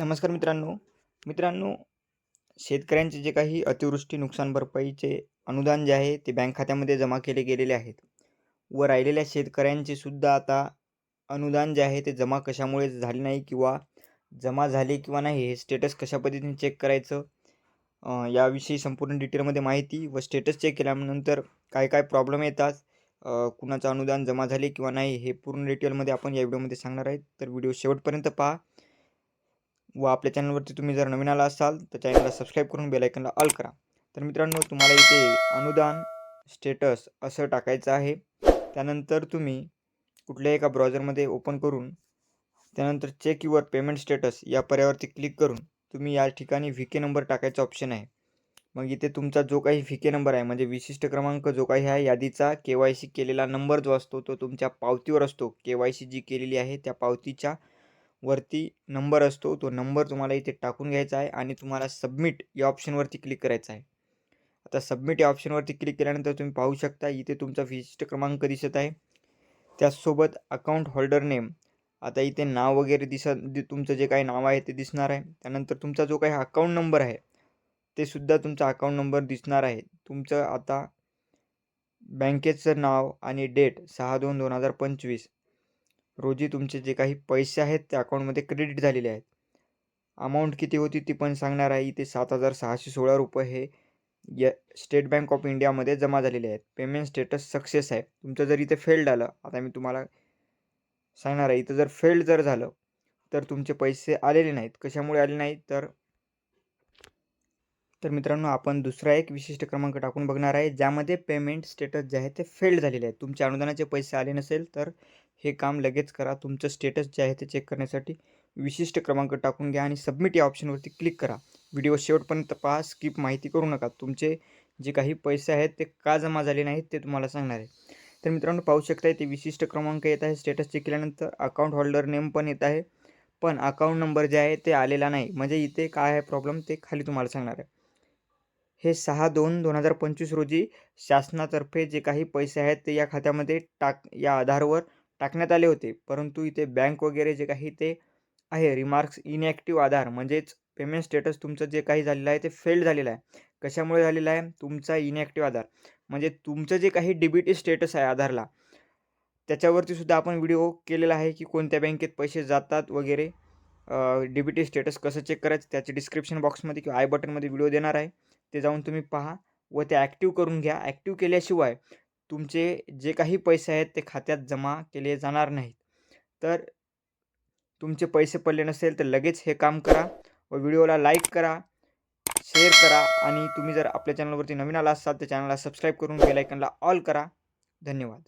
नमस्कार मित्रांनो. मित्रांनो शेतकऱ्यांचे जे काही अतिवृष्टी नुकसान भरपाईचे अनुदान जे आहे ते बँक खात्यामध्ये जमा केले गेलेले आहेत. व राहिलेल्या शेतकऱ्यांचे सुद्धा आता अनुदान जे आहे ते जमा कशामुळे झाले नाही किंवा जमा झाले किंवा नाही हे स्टेटस कशा पद्धतीने चेक करायचं याविषयी संपूर्ण डिटेलमध्ये माहिती व स्टेटस चेक केल्यानंतर काय काय प्रॉब्लेम येतात कुणाचं अनुदान जमा झाले किंवा नाही हे पूर्ण डिटेलमध्ये आपण या व्हिडिओमध्ये सांगणार आहेत. तर व्हिडिओ शेवटपर्यंत पहा. व आपल्या चॅनलवरती तुम्ही जर नवीन आला असाल तर चॅनलला सबस्क्राईब करून बेलायकनला ऑल करा. तर मित्रांनो तुम्हाला इथे अनुदान स्टेटस असं टाकायचं आहे. त्यानंतर तुम्ही कुठल्या एका ब्राउझरमध्ये ओपन करून त्यानंतर चेक युअर पेमेंट स्टेटस या पर्यावरती क्लिक करून तुम्ही या ठिकाणी व्ही के नंबर टाकायचा ऑप्शन आहे. मग इथे तुमचा जो काही व्ही के नंबर आहे म्हणजे विशिष्ट क्रमांक जो काही आहे यादीचा के वाय सी केलेला नंबर जो असतो तो तुमच्या पावतीवर असतो. के वाय सी जी केलेली आहे त्या पावतीच्या वरती नंबर असतो तो नंबर तुम्हाला इथे टाकून घ्यायचा आहे आणि तुम्हाला सबमिट या ऑप्शनवरती क्लिक करायचं आहे. आता सबमिट या ऑप्शनवरती क्लिक केल्यानंतर तुम्ही पाहू शकता इथे तुमचा विशिष्ट क्रमांक दिसत आहे. त्याचसोबत अकाउंट होल्डर नेम. आता इथे नाव वगैरे दिसत तुमचं जे काही नाव आहे ते दिसणार आहे. त्यानंतर तुमचा जो काही अकाउंट नंबर आहे ते सुद्धा तुमचा अकाउंट नंबर दिसणार आहे. तुमचं आता बँकेचं नाव आणि डेट सहा दोन दोन हजार पंचवीस. रोजी तुमचे जे काही पैसे आहेत ते अकाउंटमध्ये क्रेडिट झालेले आहेत. अमाऊंट किती होती ती पण सांगणार आहे. इथे सात हजार सहाशे सोळा रुपये हे य स्टेट बँक ऑफ इंडियामध्ये जमा झालेले आहेत. पेमेंट स्टेटस सक्सेस आहे. तुमचं जर इथे फेल्ड आलं आता मी तुम्हाला सांगणार आहे इथं जर फेल्ड जर झालं तर तुमचे पैसे आलेले नाहीत. कशामुळे आले नाहीत? तर तर मित्रांनो आपण दुसरा एक विशिष्ट क्रमांक टाकून बघणार आहे ज्यामध्ये पेमेंट स्टेटस जे आहे ते फेल्ड झालेले आहेत. तुमच्या अनुदानाचे पैसे आले नसेल तर हे काम लगेच करा. तुमचं स्टेटस जे आहे ते चेक करण्यासाठी विशिष्ट क्रमांक टाकून घ्या आणि सबमिट या ऑप्शनवरती क्लिक करा. व्हिडिओ शेवटपर्यंत पहा. स्किप माहिती करू नका. तुमचे जे काही पैसे आहेत ते का जमा झाले नाहीत ते तुम्हाला सांगणार आहे. तर मित्रांनो पाहू शकताय ते विशिष्ट क्रमांक येत आहे. स्टेटस चेक केल्यानंतर अकाउंट होल्डर नेम पण येत आहे. पण अकाउंट नंबर जे आहे ते आलेला नाही. म्हणजे इथे काय आहे प्रॉब्लेम ते खाली तुम्हाला सांगणार आहे. हे सहा दोन दोन हजार पंचवीस रोजी शासनातर्फे जे काही पैसे आहेत ते या खात्यामध्ये टाक या आधारवर टाकण्यात आले होते. परंतु इथे बँक वगैरे जे काही ते आहे रिमार्क्स इनॲक्टिव्ह आधार म्हणजेच पेमेंट स्टेटस तुमचं जे काही झालेलं आहे ते फेल्ड झालेलं आहे. कशामुळे झालेलं आहे? तुमचा इनॲक्टिव्ह आधार. म्हणजे तुमचं जे काही डीबीटी स्टेटस आहे आधारला त्याच्यावरती सुद्धा आपण व्हिडिओ केलेला आहे की कोणत्या बँकेत पैसे जातात वगैरे. डी स्टेटस कसं चेक करायचं त्याचे डिस्क्रिप्शन बॉक्समध्ये किंवा आय बटनमध्ये व्हिडिओ देणार आहे. ते जाऊन तुम्ही पहा व ते ॲक्टिव्ह करून घ्या. ॲक्टिव्ह केल्याशिवाय तुमचे जे काही पैसे आहेत ते खात्यात जमा केले जाणार नाहीत. तर तुमचे पैसे पडले नसेल तर लगेच हे काम करा व व्हिडिओला लाईक करा शेअर करा आणि तुम्ही जर आपल्या चॅनलवरती नवीन आला असाल तर चॅनलला सबस्क्राईब करून बेल आयकनला ऑल करा. धन्यवाद.